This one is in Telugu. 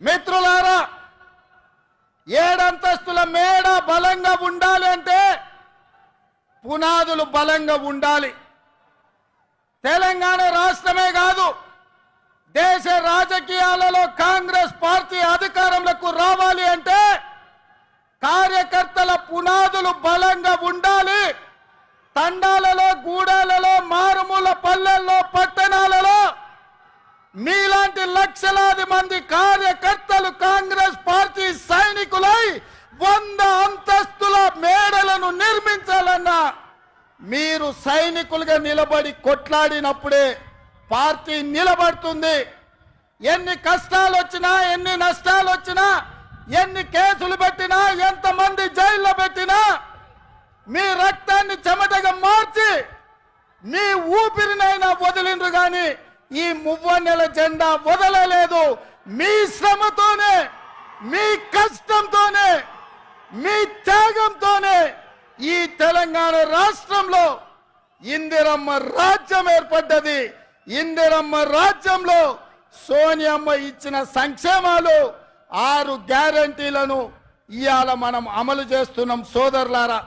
మిత్రులారా ఏడంతస్తుల మేడ బలంగా ఉండాలి అంటే పునాదులు బలంగా ఉండాలి. తెలంగాణ రాష్ట్రమే కాదు దేశ రాజకీయాలలో కాంగ్రెస్ పార్టీ అధికారంలోకి రావాలి అంటే కార్యకర్తల పునాదులు బలంగా ఉండాలి. తండాలలో గూడాలలో మారుమూల పల్లెల్లో పట్టణాలలో మీలాంటి లక్షలాది మంది కార్యకర్త వంద అంతస్తుల మేడలను నిర్మించాలన్నా మీరు సైనికులుగా నిలబడి కొట్లాడినప్పుడే పార్టీ నిలబడుతుంది. ఎన్ని కష్టాలు వచ్చినా ఎన్ని నష్టాలు వచ్చినా ఎన్ని కేసులు పెట్టినా ఎంతమంది జైల్లో పెట్టినా మీ రక్తాన్ని చెమటగా మార్చి మీ ఊపిరినైనా వదిలిండ్రు గాని ఈ మువ్వన్నెల జెండా వదలలేదు. మీ శ్రమతోనే మీ కష్టంతో మీ త్యాగంతోనే ఈ తెలంగాణ రాష్ట్రంలో ఇందిరమ్మ రాజ్యం ఏర్పడ్డది. ఇందిరమ్మ రాజ్యంలో సోనియమ్మ ఇచ్చిన సంక్షేమాలు ఆరు గ్యారంటీలను ఇవాళ మనం అమలు చేస్తున్నాం సోదరులారా.